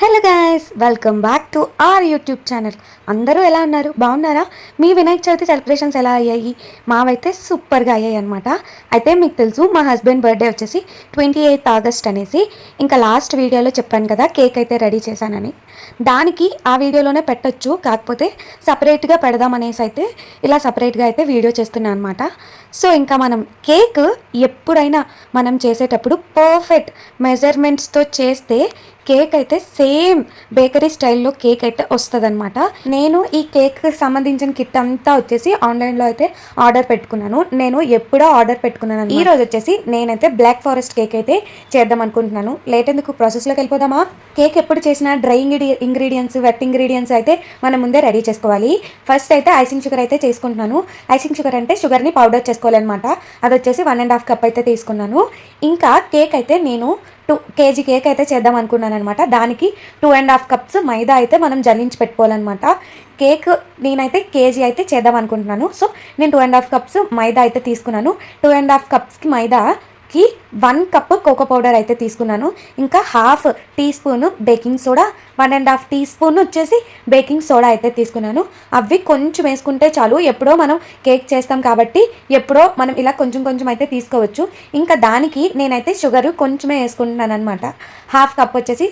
Hello guys welcome back to our YouTube channel అందరూ ఎలా ఉన్నారు? బాగున్నారా? మీ వినాయక చవితి సెలబ్రేషన్స్ ఎలా అయ్యాయి? మావైతే సూపర్గా అయ్యాయి అనమాట అయితే మీకు తెలుసు మా హస్బెండ్ బర్త్డే వచ్చేసి ట్వంటీ ఎయిత్ ఆగస్ట్ అనేసి ఇంకా లాస్ట్ వీడియోలో చెప్పాను కదా కేక్ అయితే రెడీ చేశానని. దానికి ఆ వీడియోలోనే పెట్టొచ్చు కాకపోతే సపరేట్గా పెడదామనేసి అయితే ఇలా సపరేట్గా అయితే వీడియో చేస్తున్నాను అనమాట సో ఇంకా మనం కేక్ ఎప్పుడైనా మనం చేసేటప్పుడు పర్ఫెక్ట్ మెజర్మెంట్స్తో చేస్తే కేక్ అయితే సేమ్ బేకరీ స్టైల్లో కేక్ అయితే వస్తుంది అనమాట నేను ఈ కేక్కి సంబంధించిన కిట్ అంతా వచ్చేసి ఆన్లైన్లో అయితే ఆర్డర్ పెట్టుకున్నాను. నేను ఎప్పుడో ఆర్డర్ పెట్టుకున్నాను ఈ రోజు వచ్చేసి నేనైతే బ్లాక్ ఫారెస్ట్ కేక్ అయితే చేద్దాం అనుకుంటున్నాను. లేట్ ఎందుకు? ప్రాసెస్లోకి వెళ్ళిపోదామా? కేక్ ఎప్పుడు చేసినా డ్రై ఇంగ్రీడియంట్స్ వెట్ ఇంగ్రీడియంట్స్ అయితే మనం ముందే రెడీ చేసుకోవాలి. ఫస్ట్ అయితే ఐసింగ్ షుగర్ అయితే చేసుకుంటున్నాను. ఐసింగ్ షుగర్ అంటే షుగర్ని పౌడర్ చేసుకోవాలన్నమాట. అది వచ్చేసి వన్ అండ్ హాఫ్ కప్ అయితే తీసుకున్నాను. ఇంకా కేక్ అయితే నేను టూ కేజీ కేక్ అయితే చేద్దాం అనుకున్నాను అనమాట దానికి టూ అండ్ హాఫ్ కప్స్ మైదా అయితే మనం జల్లించి పెట్టుకోవాలన్నమాట. కేక్ నేనైతే కేజీ అయితే చేద్దాం అనుకుంటున్నాను. సో నేను టూ అండ్ హాఫ్ కప్స్ మైదా అయితే తీసుకున్నాను. టూ అండ్ హాఫ్ కప్స్కి మైదాకి వన్ కప్ కోకో పౌడర్ అయితే తీసుకున్నాను. ఇంకా half teaspoon baking soda one and half teaspoon వచ్చేసి బేకింగ్ సోడా అయితే తీసుకున్నాను. అవి కొంచెం వేసుకుంటే చాలు. ఎప్పుడో మనం కేక్ చేస్తాం కాబట్టి ఎప్పుడో మనం ఇలా కొంచెం కొంచెం అయితే తీసుకోవచ్చు. ఇంకా దానికి నేనైతే షుగర్ కొంచెమే వేసుకుంటున్నాను అనమాట హాఫ్ కప్ వచ్చేసి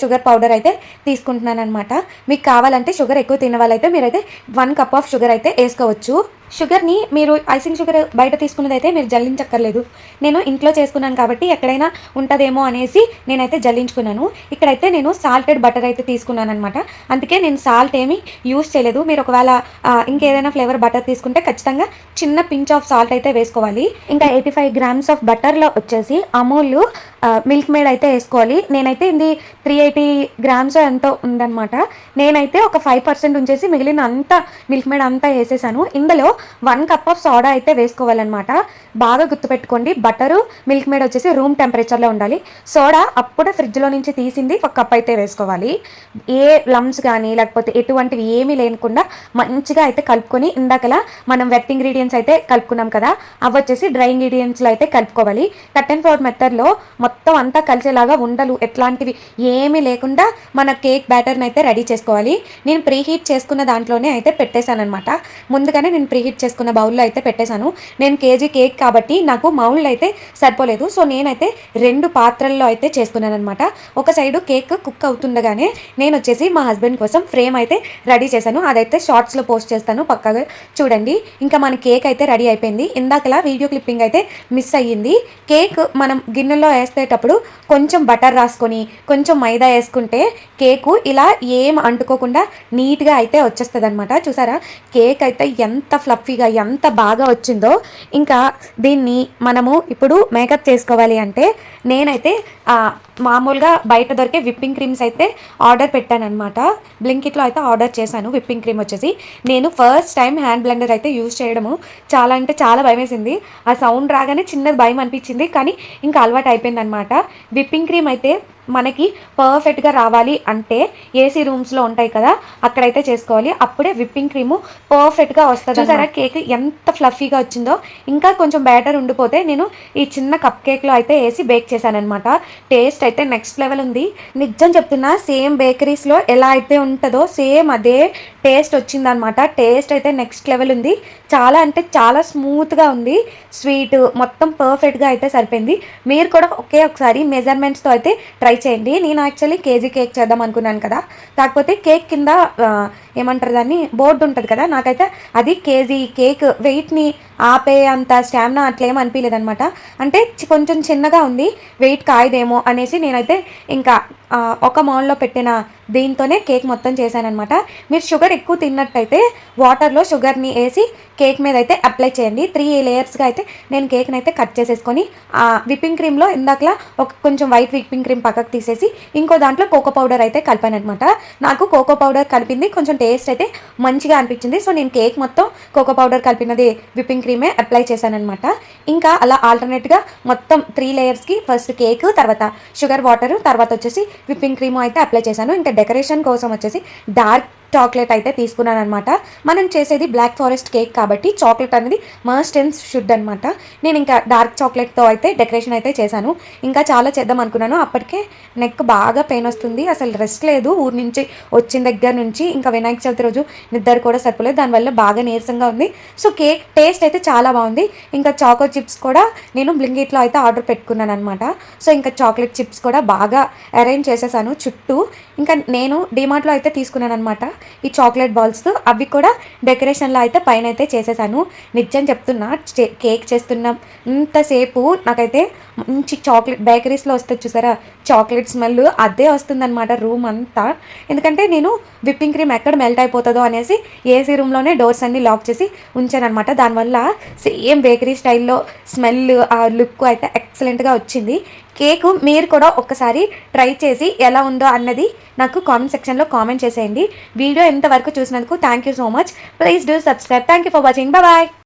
షుగర్ పౌడర్ అయితే తీసుకుంటున్నాను అనమాట మీకు కావాలంటే షుగర్ ఎక్కువ తినే వాళ్ళైతే మీరైతే వన్ కప్ ఆఫ్ షుగర్ అయితే వేసుకోవచ్చు. షుగర్ని మీరు ఐసింగ్ షుగర్ బయట తీసుకున్నది అయితే మీరు జల్లించక్కర్లేదు. నేను ఇంట్లో చేసుకున్నాను కాబట్టి ఎక్కడైనా ఉంటుందేమో అనేసి నేనైతే జల్లించుకున్నాను. ఇక్కడైతే నేను సాల్టెడ్ బటర్ అయితే తీసుకున్నాను అనమాట అందుకే నేను సాల్ట్ ఏమీ యూస్ చేయలేదు. మీరు ఒకవేళ ఇంకేదైనా ఫ్లేవర్ బటర్ తీసుకుంటే ఖచ్చితంగా చిన్న పించ్ ఆఫ్ సాల్ట్ అయితే వేసుకోవాలి. ఇంకా ఎయిటీ ఫైవ్ గ్రామ్స్ ఆఫ్ బటర్లో వచ్చేసి అమూల్ మిల్క్ మేడ్ అయితే వేసుకోవాలి. నేనైతే ఇది త్రీ ఎయిటీ గ్రామ్స్ ఎంతో ఉందన్నమాట. నేనైతే ఒక ఫైవ్ పర్సెంట్ ఉంచేసి మిగిలిన అంతా మిల్క్ మేడ్ అంతా వేసేసాను. ఇందులో వన్ కప్ ఆఫ్ సోడా అయితే వేసుకోవాలన్నమాట. బాగా గుర్తుపెట్టుకోండి. బటరు మిల్క్ మేడ్ వచ్చేసి రూమ్ టెంపరేచర్లో ఉండాలి. సోడా అప్పుడే ఫ్రిడ్జ్లో నుంచి తీసింది ఒక కప్ అయితే వేసుకోవాలి. ఏ లమ్స్ కానీ లేకపోతే ఎటువంటివి ఏమీ లేకుండా మంచిగా అయితే కలుపుకొని ఇందాకలా మనం వెట్ ఇంగ్రీడియంట్స్ అయితే కలుపుకున్నాం కదా అవి వచ్చేసి డ్రై ఇంగ్రీడియంట్స్లో అయితే కలుపుకోవాలి. కట్ అండ్ ఫోర్ మెథడ్లో మొత్తం అంతా కలిసేలాగా ఉండలు ఎట్లాంటివి ఏమీ లేకుండా మన కేక్ బ్యాటర్ని అయితే రెడీ చేసుకోవాలి. నేను ప్రీ హీట్ చేసుకున్న దాంట్లోనే అయితే పెట్టేశాను అనమాట ముందుగానే నేను ప్రీ హీట్ చేసుకున్న బౌల్లో అయితే పెట్టేశాను. నేను కేజీ కేక్ కాబట్టి నాకు మౌల్డ్ అయితే చేసుకోలేదు. సో నేనైతే రెండు పాత్రల్లో అయితే చేసుకున్నాను అనమాట ఒక సైడు కేక్ కుక్ అవుతుండగానే నేను వచ్చేసి మా హస్బెండ్ కోసం ఫ్రేమ్ అయితే రెడీ చేశాను. అదైతే షార్ట్స్లో పోస్ట్ చేస్తాను పక్కగా చూడండి. ఇంకా మన కేక్ అయితే రెడీ అయిపోయింది. ఇందాకలా వీడియో క్లిప్పింగ్ అయితే మిస్ అయ్యింది. కేక్ మనం గిన్నెలో వేసేటప్పుడు కొంచెం బటర్ రాసుకొని కొంచెం మైదా వేసుకుంటే కేకు ఇలా ఏం అంటుకోకుండా నీట్గా అయితే వచ్చేస్తుంది అనమాట చూసారా? కేక్ అయితే ఎంత ఫ్లఫీగా ఎంత బాగా వచ్చిందో. ఇంకా దీన్ని మనము ఇప్పుడు మేక మేకప్ చేసుకోవాలి అంటే నేనైతే మామూలుగా బయట దొరికే విప్పింగ్ క్రీమ్స్ అయితే ఆర్డర్ పెట్టానమాట బ్లింకిట్లో అయితే ఆర్డర్ చేశాను విప్పింగ్ క్రీమ్ వచ్చేసి. నేను ఫస్ట్ టైం హ్యాండ్ బ్లెండర్ అయితే యూజ్ చేయడము చాలా అంటే చాలా భయం వేసింది ఆ సౌండ్ రాగానే చిన్నది భయం అనిపించింది కానీ ఇంకా అలవాటు అయిపోయింది అనమాట విప్పింగ్ క్రీమ్ అయితే మనకి పర్ఫెక్ట్గా రావాలి అంటే ఏసీ రూమ్స్లో ఉంటాయి కదా అక్కడైతే చేసుకోవాలి. అప్పుడే విప్పింగ్ క్రీము పర్ఫెక్ట్గా వస్తుంది సరే కేక్ ఎంత ఫ్లఫీగా వచ్చిందో? ఇంకా కొంచెం బ్యాటర్ ఉండిపోతే నేను ఈ చిన్న కప్ కేక్లో అయితే వేసి బేక్ చేశానమాట టేస్ట్ అయితే నెక్స్ట్ లెవెల్ ఉంది. నిజం చెప్తున్నా సేమ్ బేకరీస్లో ఎలా అయితే ఉంటుందో సేమ్ అదే టేస్ట్ వచ్చిందనమాట టేస్ట్ అయితే నెక్స్ట్ లెవెల్ ఉంది. చాలా అంటే చాలా స్మూత్గా ఉంది. స్వీట్ మొత్తం పర్ఫెక్ట్గా అయితే సరిపోయింది. మీరు కూడా ఒకే ఒకసారి మెజర్మెంట్స్తో అయితే ట్రై చేయండి. నేను యాక్చువల్లీ కేజీ కేక్ చేద్దాం అనుకున్నాను కదా. కాకపోతే కేక్ కింద ఏమంటారు దాన్ని? బోర్డు ఉంటుంది కదా? నాకైతే అది కేజీ కేక్ వెయిట్ని ఆపే అంత స్టామినా అట్లేం అనిపించలేదనమాట అనిపించలేదు అనమాట అంటే కొంచెం చిన్నగా ఉంది వెయిట్ కాయదేమో అనేసి నేనైతే ఇంకా ఒక మౌన్లో పెట్టిన దీంతోనే కేక్ మొత్తం చేశానమాట మీరు షుగర్ ఎక్కువ తిన్నట్టయితే వాటర్లో షుగర్ని వేసి కేక్ మీద అయితే అప్లై చేయండి. త్రీ లేయర్స్గా అయితే నేను కేక్ని అయితే కట్ చేసేసుకొని ఆ విప్పింగ్ క్రీమ్లో ఇందాకలా ఒక కొంచెం వైట్ విప్పింగ్ క్రీమ్ పక్కకు తీసేసి ఇంకో దాంట్లో కోకో పౌడర్ అయితే కలిపాను అనమాట నాకు కోకో పౌడర్ కలిపింది కొంచెం టేస్ట్ అయితే మంచిగా అనిపించింది. సో నేను కేక్ మొత్తం కోకో పౌడర్ కలిపినది విప్పింగ్ క్రీమే అప్లై చేశానమాట ఇంకా అలా ఆల్టర్నేట్గా మొత్తం త్రీ లేయర్స్కి ఫస్ట్ కేక్ తర్వాత షుగర్ వాటర్ తర్వాత వచ్చేసి విప్పింగ్ క్రీమ్ అయితే అప్లై చేశాను. ఇంకా డెకరేషన్ కోసం వచ్చేసి డార్క్ చాక్లెట్ అయితే తీసుకున్నాను అనమాట మనం చేసేది బ్లాక్ ఫారెస్ట్ కేక్ కాబట్టి చాక్లెట్ అనేది మస్ట్ అండ్ షుడ్ అనమాట నేను ఇంకా డార్క్ చాక్లెట్తో అయితే డెకరేషన్ అయితే చేశాను. ఇంకా చాలా చేద్దాం అనుకున్నాను. అప్పటికే నెక్ బాగా పెయిన్ వస్తుంది. అసలు రెస్ట్ లేదు. ఊరి నుంచి వచ్చిన దగ్గర నుంచి ఇంకా వినాయక చవితి రోజు నిద్ర కూడా సరిపోలేదు. దానివల్ల బాగా నీరసంగా ఉంది. సో కేక్ టేస్ట్ అయితే చాలా బాగుంది. ఇంకా చాకో చిప్స్ కూడా నేను బ్లింగిట్లో అయితే ఆర్డర్ పెట్టుకున్నాను అనమాట సో ఇంకా చాక్లెట్ చిప్స్ కూడా బాగా అరేంజ్ చేసేసాను చుట్టూ. ఇంకా నేను డిమార్ట్లో అయితే తీసుకున్నాను అనమాట ఈ చాక్లెట్ బాల్స్ అవి కూడా డెకరేషన్లో అయితే పైన అయితే చేసేసాను. నిజం చెప్తున్నా చే- కేక్ చేస్తున్నాం. ఇంతసేపు నాకైతే మంచి చాక్లెట్ బేకరీస్లో వస్తే చూసారా? చాక్లెట్ స్మెల్ అదే వస్తుందన్నమాట రూమ్ అంతా. ఎందుకంటే నేను విప్పింగ్ క్రీమ్ ఎక్కడ మెల్ట్ అయిపోతుందో అనేసి ఏసీ రూమ్లోనే డోర్స్ అన్ని లాక్ చేసి ఉంచాను అనమాట దానివల్ల సేమ్ బేకరీ స్టైల్లో స్మెల్ ఆ లుక్ అయితే ఎక్సలెంట్గా వచ్చింది. కేక్ మీరు కూడా ఒక్కసారి ట్రై చేసి ఎలా ఉందో అన్నది నాకు కామెంట్ సెక్షన్లో కామెంట్ చేసేయండి. వీడియో ఎంతవరకు చూసినందుకు thank you so much. Please do subscribe thank you for watching bye